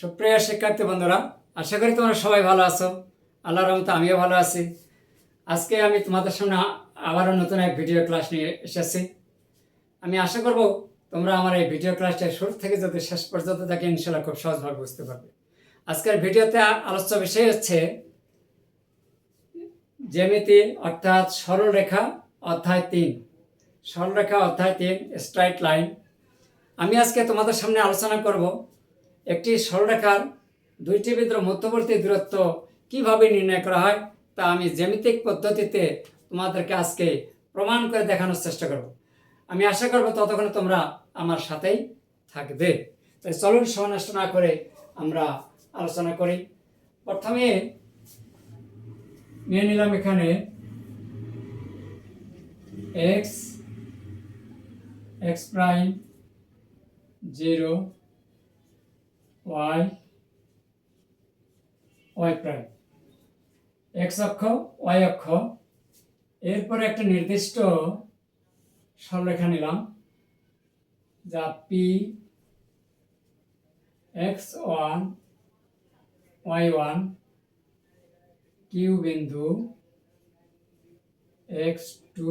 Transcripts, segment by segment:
সুপ্রিয় শিক্ষার্থী বন্ধুরা, আশা করি তোমরা সবাই ভালো আছো। আল্লাহর রহমতে আমিও ভালো আছি। আজকে আমি তোমাদের সামনে আবারও নতুন এক ভিডিও ক্লাস নিয়ে এসেছি। আমি আশা করব তোমরা আমার এই ভিডিও ক্লাসটা শুরু থেকে যদি শেষ পর্যন্ত দেখে ইনশাল্লাহ খুব সহজভাবে বুঝতে পারবে। আজকের ভিডিওতে আলোচ্য বিষয় হচ্ছে জ্যামিতি অর্থাৎ সরলরেখা অধ্যায় তিন। সরলরেখা অধ্যায় তিন স্ট্রাইট লাইন আমি আজকে তোমাদের সামনে আলোচনা করব একটি সরলরেখার দুইটি বিন্দুর মধ্যবর্তী দূরত্ব কীভাবে নির্ণয় করা হয়, তা আমি জ্যামিতিক পদ্ধতিতে তোমাদেরকে আজকে প্রমাণ করে দেখানোর চেষ্টা করব। আমি আশা করব ততক্ষণে তোমরা আমার সাথেই থাকবে। তাই চলুন সময় নষ্ট না করে আমরা আলোচনা করি। প্রথমে নিয়ে নিলাম এখানে X X prime zero Y Y prime. X অক্ষ, ওয়াই অক্ষ। এরপরে একটা নির্দিষ্ট সরলরেখা নিলাম, যা P X one, Y one, Q বিন্দু এক্স টু,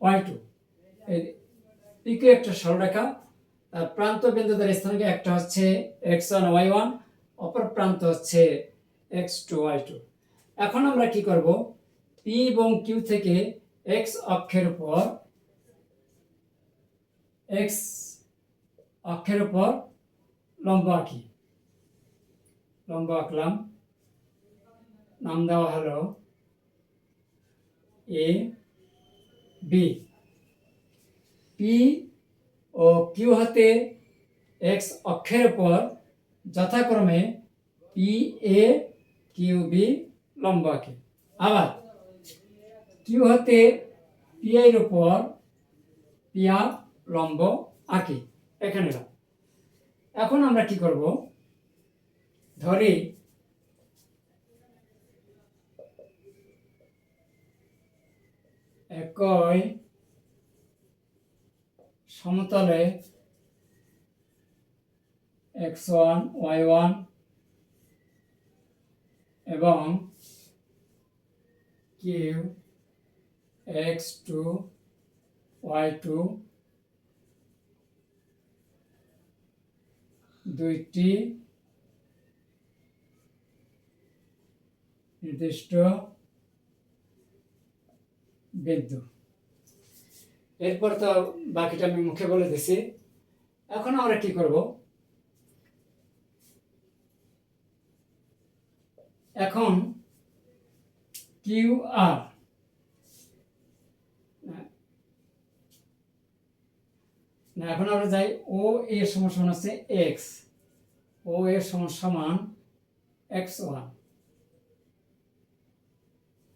ওয়াই টু। পিকে একটা সরলরেখা প্রান্ত বিন্দুদের স্থানকে একটা হচ্ছে এক্স ওয়ান ওয়াই ওয়ান অপর প্রান্ত হচ্ছে এক্স টু ওয়াই টু এখন আমরা কি করব? পি এবং কিউ থেকে এক্স অক্ষের উপর এক্স অক্ষের উপর লম্ব আঁকি। লম্ব আঁকলাম। নাম দেওয়া হলো A B P O Q হাতে এক্স অক্ষের উপর যথাক্রমে পি এ কিউ বি লম্ব আঁকে। আবার কিউ হাতে পি এর উপর পি আর লম্ব আঁকি। এখানে। এখন আমরা কি করব? ধরি একই সমতলে এক্স ওয়ান ওয়াই ওয়ান এবং Q X two Y two দুইটি নির্দিষ্ট বিন্দু। এরপর তো বাকিটা আমি মুখে বলে দিছি। এখন আমরা কি করব? এখন কিউ আর। না, এখন আমরা যাই ও এ সমান সমান হচ্ছে এক্স। ও এর সমান সমান এক্স ওয়ান।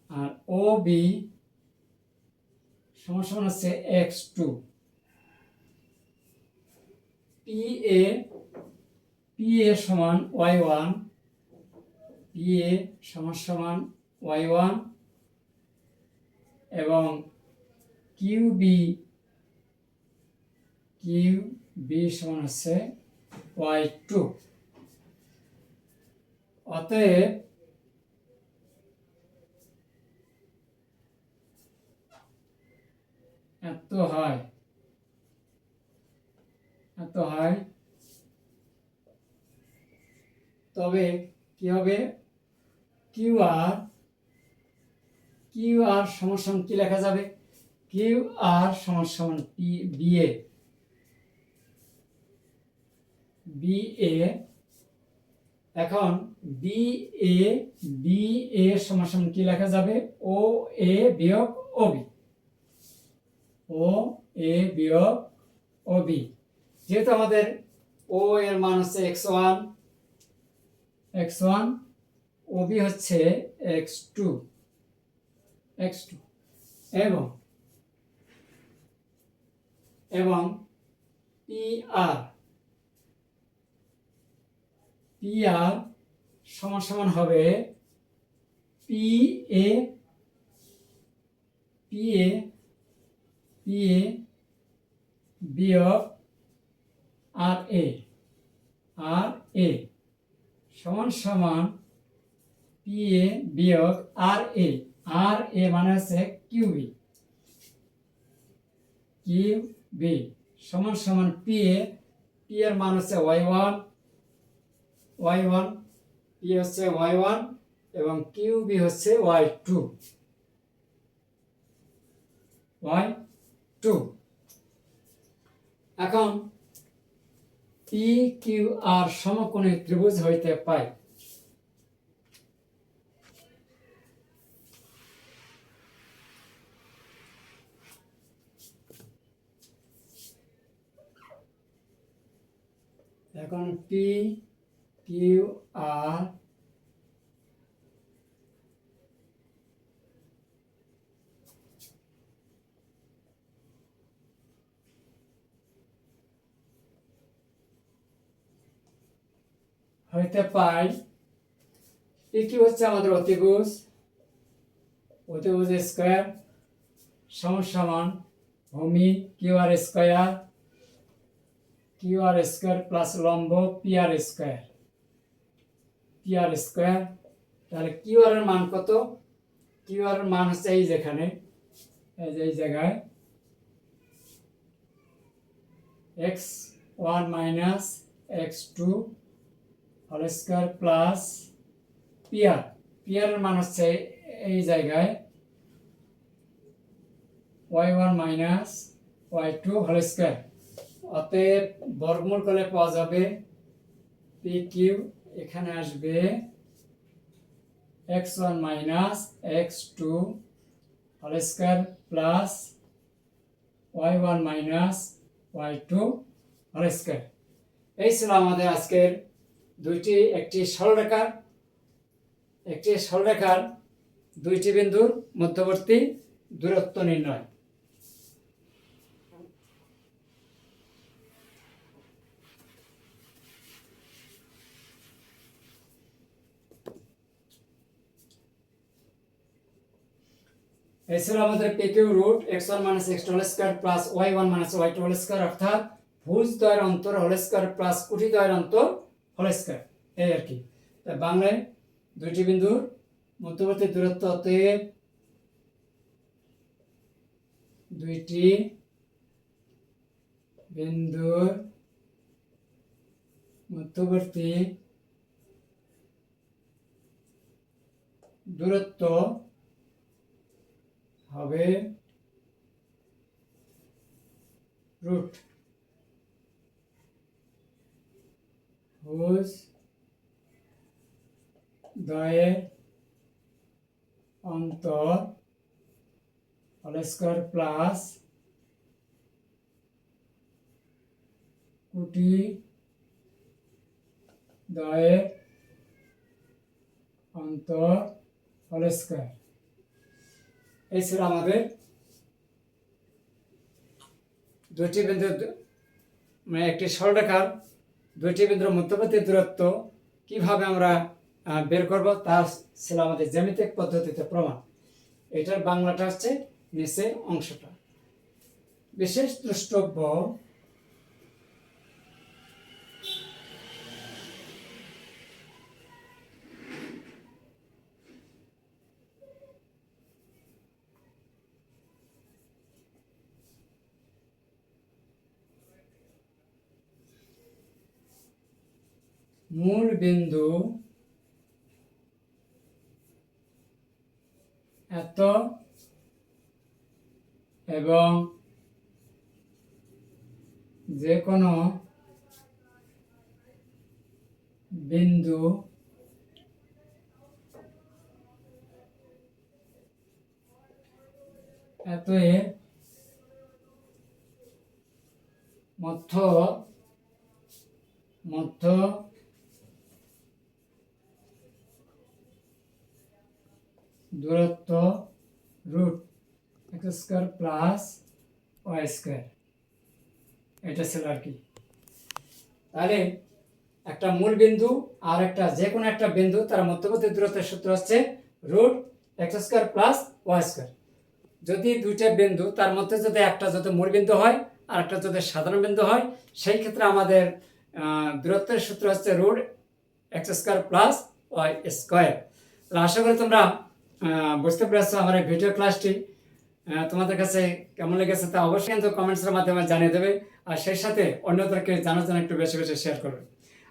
আর ও বি সমান হচ্ছে X two P A P A সমান ওয়াই ওয়ান পি এ সমান সমান ওয়াই ওয়ান এবং কিউ বি কিউ বি সমান হচ্ছে ওয়াই টু অতএব এত হয় এত হয় তবে কি হবে? কিউ আর কিউ আর সমান কি লেখা যাবে? কিউ আর সমান P B A B A এখন বি এ বি এ সমান কি লেখা যাবে? ও এ বিয়োগ ও বি ও, এ, বিয়োগ, ও, বি। যেহেতু আমাদের ও এর মান হচ্ছে X one X one, O, B হচ্ছে এক্স টু এক্স টু। এবং এবং পি আর পি আর সমান সমান হবে P A P A P A বিয়োগ আর এ আর এ সমান সমান পি এ বিয়োগ আর এ আর এ মানে হচ্ছে কিউ বি কিউ বি সমান সমান পি এ পি এর মান হচ্ছে Y one Y one P হচ্ছে ওয়াই ওয়ান এবং কিউ বি হচ্ছে ওয়াই টু ওয়াই টু এখন পি কিউ আর সমকোণী ত্রিভুজ হইতে পায় এখন পি কিউ আর হইতে পাই। কিউ হচ্ছে আমাদের অতিভুজ? অতিভুজ স্কোয়ার সমান সমান ভূমি Q R square Q R square plus লম্ব P R square P R square তাহলে কিউ আর এর মান কত? কিউ আর মান হচ্ছে এই যেখানে, এই যে এই জায়গায়। X one minus X two whole square plus P R. পিয়ারের মান হচ্ছে এই জায়গায় Y one minus Y two whole square. অতএব বর্গমূল করলে পাওয়া যাবে পি কিউ এখানে আসবে X one minus X two whole square plus Y one minus Y two whole square. এই ছিল আমাদের আজকের দুইটি, একটি সরলরেখার একটি সরলরেখার দুইটি বিন্দুর মধ্যবর্তী দূরত্ব নির্ণয়। এছাড়া আমাদের P Q root X one minus X two whole square plus Y one minus Y two whole square অর্থাৎ ভুজ দ্বয়ের অন্তর হোল স্কোয়ার প্লাস কুটি দ্বয়ের অন্তর হোল স্কোয়ার এই আর কি। তাই বাংলায় দুইটি বিন্দুর মধ্যবর্তী দূরত্ব অতএব দুইটি বিন্দুর মধ্যবর্তী দূরত্ব হবে রুট। হুজ দয়ের অন্তর হোল প্লাস কুটি দয়ের অন্তর হোল স্কোয়ার এই ছিল আমাদের দুইটি বিন্দু মানে একটি সরলরেখার দুইটি বিন্দুর মধ্যবর্তী দূরত্ব কীভাবে আমরা বের করব, তা ছিল আমাদের জ্যামিতিক পদ্ধতিতে প্রমাণ। এটার বাংলাটা হচ্ছে নিচে অংশটা। বিশেষ দ্রষ্টব্য মূল বিন্দু এত এবং যে কোনো বিন্দু এত মধ্য মধ্য দূরত্ব root X square plus Y square. এটা ছিল আর কি। তাহলে একটা মূল বিন্দু আর একটা যে কোনো একটা বিন্দু তার মধ্যবর্তী দূরত্বের সূত্র হচ্ছে root X square plus Y square. যদি দুইটা বিন্দু তার মধ্যে যদি একটা যদি মূল বিন্দু হয় আর একটা যদি সাধারণ বিন্দু হয়, সেই ক্ষেত্রে আমাদের দূরত্বের সূত্র হচ্ছে root X square plus Y square. আশা করি তোমরা বুঝতে পেরেছ আমার এই ভিডিও ক্লাসটি তোমাদের কাছে কেমন লেগেছে তা অবশ্যই কিন্তু কমেন্টসের মাধ্যমে জানিয়ে দেবে। আর সেই সাথে অন্যদেরকে জানার জন্য একটু বেশি বেশি শেয়ার করবে।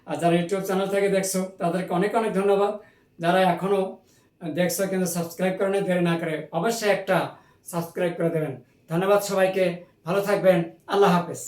আর যারা ইউটিউব চ্যানেল থেকে দেখছ, তাদেরকে অনেক অনেক ধন্যবাদ। যারা এখনও দেখছ কিন্তু সাবস্ক্রাইব করে না দেরি না করে অবশ্যই একটা সাবস্ক্রাইব করে দেবেন। ধন্যবাদ সবাইকে, ভালো থাকবেন, আল্লাহ হাফেজ।